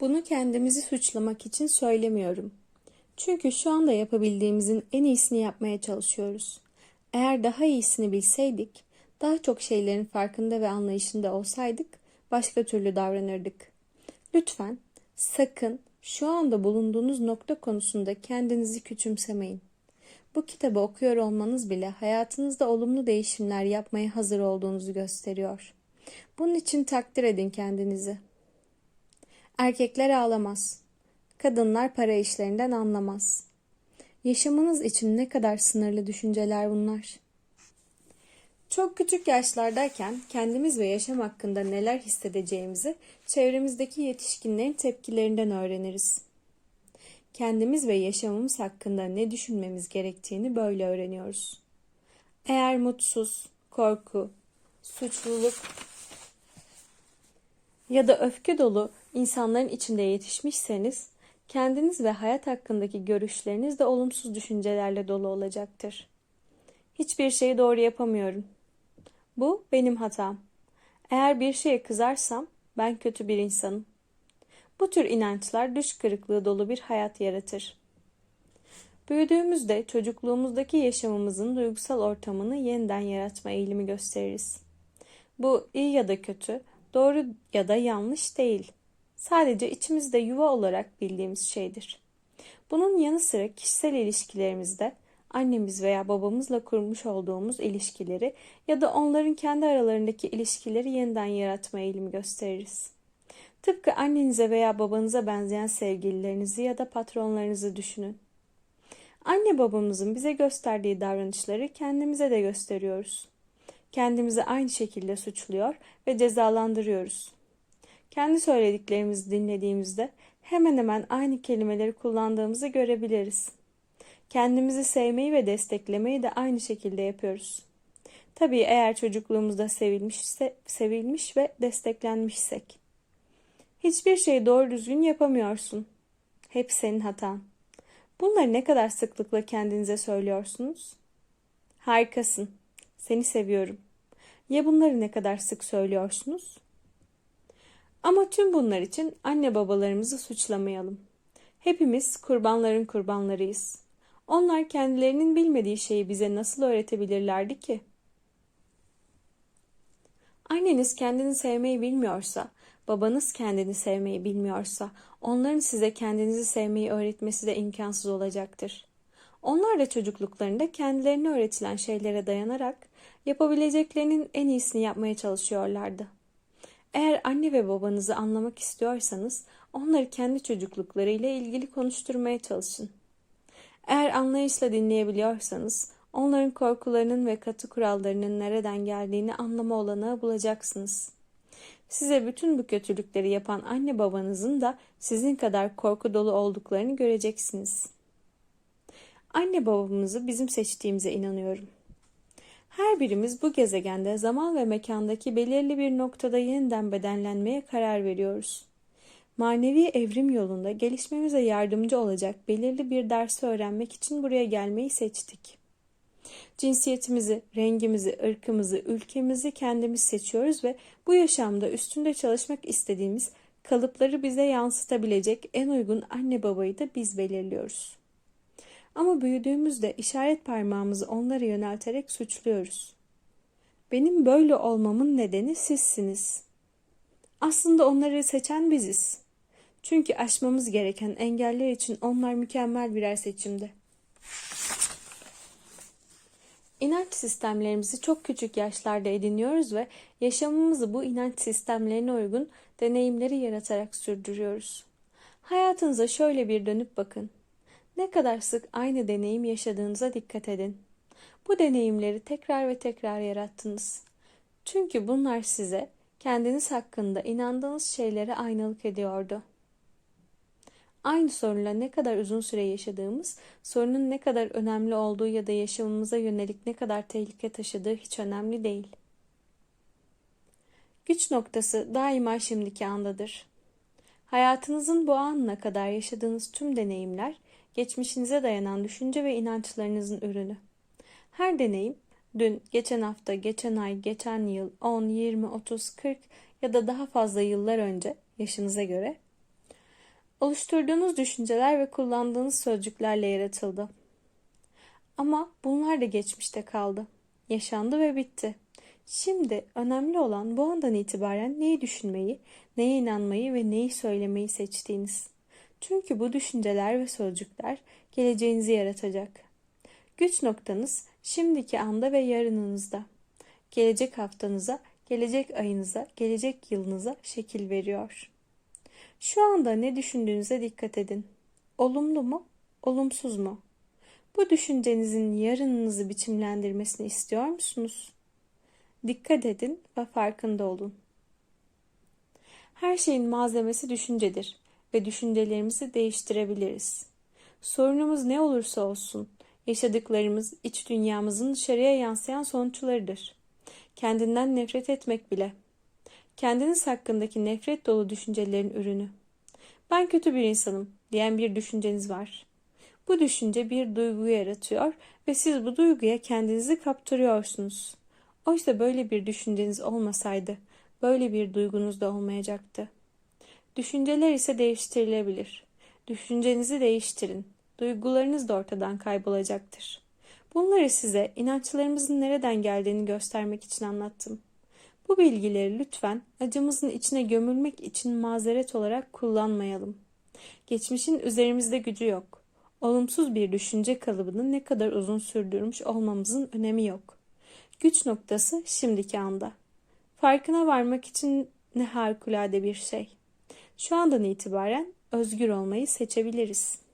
Bunu kendimizi suçlamak için söylemiyorum. Çünkü şu anda yapabildiğimizin en iyisini yapmaya çalışıyoruz. Eğer daha iyisini bilseydik, daha çok şeylerin farkında ve anlayışında olsaydık başka türlü davranırdık. Lütfen sakın şu anda bulunduğunuz nokta konusunda kendinizi küçümsemeyin. Bu kitabı okuyor olmanız bile hayatınızda olumlu değişimler yapmaya hazır olduğunuzu gösteriyor. Bunun için takdir edin kendinizi. Erkekler ağlamaz. Kadınlar para işlerinden anlamaz. Yaşamınız için ne kadar sınırlı düşünceler bunlar. Çok küçük yaşlardayken kendimiz ve yaşam hakkında neler hissedeceğimizi çevremizdeki yetişkinlerin tepkilerinden öğreniriz. Kendimiz ve yaşamımız hakkında ne düşünmemiz gerektiğini böyle öğreniyoruz. Eğer mutsuz, korku, suçluluk ya da öfke dolu insanların içinde yetişmişseniz, kendiniz ve hayat hakkındaki görüşleriniz de olumsuz düşüncelerle dolu olacaktır. Hiçbir şeyi doğru yapamıyorum. Bu benim hatam. Eğer bir şeye kızarsam ben kötü bir insanım. Bu tür inançlar düş kırıklığı dolu bir hayat yaratır. Büyüdüğümüzde çocukluğumuzdaki yaşamımızın duygusal ortamını yeniden yaratma eğilimi gösteririz. Bu iyi ya da kötü, doğru ya da yanlış değil. Sadece içimizde yuva olarak bildiğimiz şeydir. Bunun yanı sıra kişisel ilişkilerimizde annemiz veya babamızla kurmuş olduğumuz ilişkileri ya da onların kendi aralarındaki ilişkileri yeniden yaratma eğilimi gösteririz. Tıpkı annenize veya babanıza benzeyen sevgililerinizi ya da patronlarınızı düşünün. Anne babamızın bize gösterdiği davranışları kendimize de gösteriyoruz. Kendimizi aynı şekilde suçluyor ve cezalandırıyoruz. Kendi söylediklerimizi dinlediğimizde hemen hemen aynı kelimeleri kullandığımızı görebiliriz. Kendimizi sevmeyi ve desteklemeyi de aynı şekilde yapıyoruz. Tabii eğer çocukluğumuzda sevilmişse, sevilmiş ve desteklenmişsek. Hiçbir şeyi doğru düzgün yapamıyorsun. Hep senin hatan. Bunları ne kadar sıklıkla kendinize söylüyorsunuz? Harikasın. Seni seviyorum. Ya bunları ne kadar sık söylüyorsunuz? Ama tüm bunlar için anne babalarımızı suçlamayalım. Hepimiz kurbanların kurbanlarıyız. Onlar kendilerinin bilmediği şeyi bize nasıl öğretebilirlerdi ki? Anneniz kendini sevmeyi bilmiyorsa, babanız kendini sevmeyi bilmiyorsa, onların size kendinizi sevmeyi öğretmesi de imkansız olacaktır. Onlar da çocukluklarında kendilerine öğretilen şeylere dayanarak yapabileceklerinin en iyisini yapmaya çalışıyorlardı. Eğer anne ve babanızı anlamak istiyorsanız onları kendi çocukluklarıyla ilgili konuşturmaya çalışın. Eğer anlayışla dinleyebiliyorsanız onların korkularının ve katı kurallarının nereden geldiğini anlama olanağı bulacaksınız. Size bütün bu kötülükleri yapan anne babanızın da sizin kadar korku dolu olduklarını göreceksiniz. Anne babamızı bizim seçtiğimize inanıyorum. Her birimiz bu gezegende zaman ve mekandaki belirli bir noktada yeniden bedenlenmeye karar veriyoruz. Manevi evrim yolunda gelişmemize yardımcı olacak belirli bir dersi öğrenmek için buraya gelmeyi seçtik. Cinsiyetimizi, rengimizi, ırkımızı, ülkemizi kendimiz seçiyoruz ve bu yaşamda üstünde çalışmak istediğimiz kalıpları bize yansıtabilecek en uygun anne babayı da biz belirliyoruz. Ama büyüdüğümüzde işaret parmağımızı onlara yönelterek suçluyoruz. Benim böyle olmamın nedeni sizsiniz. Aslında onları seçen biziz. Çünkü aşmamız gereken engeller için onlar mükemmel birer seçimdi. İnanç sistemlerimizi çok küçük yaşlarda ediniyoruz ve yaşamımızı bu inanç sistemlerine uygun deneyimleri yaratarak sürdürüyoruz. Hayatınıza şöyle bir dönüp bakın. Ne kadar sık aynı deneyim yaşadığınıza dikkat edin. Bu deneyimleri tekrar ve tekrar yarattınız. Çünkü bunlar size kendiniz hakkında inandığınız şeylere aynalık ediyordu. Aynı sorunla ne kadar uzun süre yaşadığımız, sorunun ne kadar önemli olduğu ya da yaşamımıza yönelik ne kadar tehlike taşıdığı hiç önemli değil. Güç noktası daima şimdiki andadır. Hayatınızın bu anına kadar yaşadığınız tüm deneyimler, geçmişinize dayanan düşünce ve inançlarınızın ürünü. Her deneyim, dün, geçen hafta, geçen ay, geçen yıl, 10, 20, 30, 40 ya da daha fazla yıllar önce yaşınıza göre Oluşturduğunuz düşünceler ve kullandığınız sözcüklerle yaratıldı. Ama bunlar da geçmişte kaldı. Yaşandı ve bitti. Şimdi önemli olan bu andan itibaren neyi düşünmeyi, neye inanmayı ve neyi söylemeyi seçtiğiniz. Çünkü bu düşünceler ve sözcükler geleceğinizi yaratacak. Güç noktanız şimdiki anda ve yarınınızda. Gelecek haftanıza, gelecek ayınıza, gelecek yılınıza şekil veriyor. Şu anda ne düşündüğünüze dikkat edin. Olumlu mu, olumsuz mu? Bu düşüncenizin yarınınızı biçimlendirmesini istiyor musunuz? Dikkat edin ve farkında olun. Her şeyin malzemesi düşüncedir ve düşüncelerimizi değiştirebiliriz. Sorunumuz ne olursa olsun, yaşadıklarımız iç dünyamızın dışarıya yansıyan sonuçlarıdır. Kendinden nefret etmek bile. Kendiniz hakkındaki nefret dolu düşüncelerin ürünü. Ben kötü bir insanım diyen bir düşünceniz var. Bu düşünce bir duygu yaratıyor ve siz bu duyguya kendinizi kaptırıyorsunuz. Oysa böyle bir düşünceniz olmasaydı, böyle bir duygunuz da olmayacaktı. Düşünceler ise değiştirilebilir. Düşüncenizi değiştirin. Duygularınız da ortadan kaybolacaktır. Bunları size inançlarımızın nereden geldiğini göstermek için anlattım. Bu bilgileri lütfen acımızın içine gömülmek için mazeret olarak kullanmayalım. Geçmişin üzerimizde gücü yok. Olumsuz bir düşünce kalıbını ne kadar uzun sürdürmüş olmamızın önemi yok. Güç noktası şimdiki anda. Farkına varmak için ne harikulade bir şey. Şu andan itibaren özgür olmayı seçebiliriz.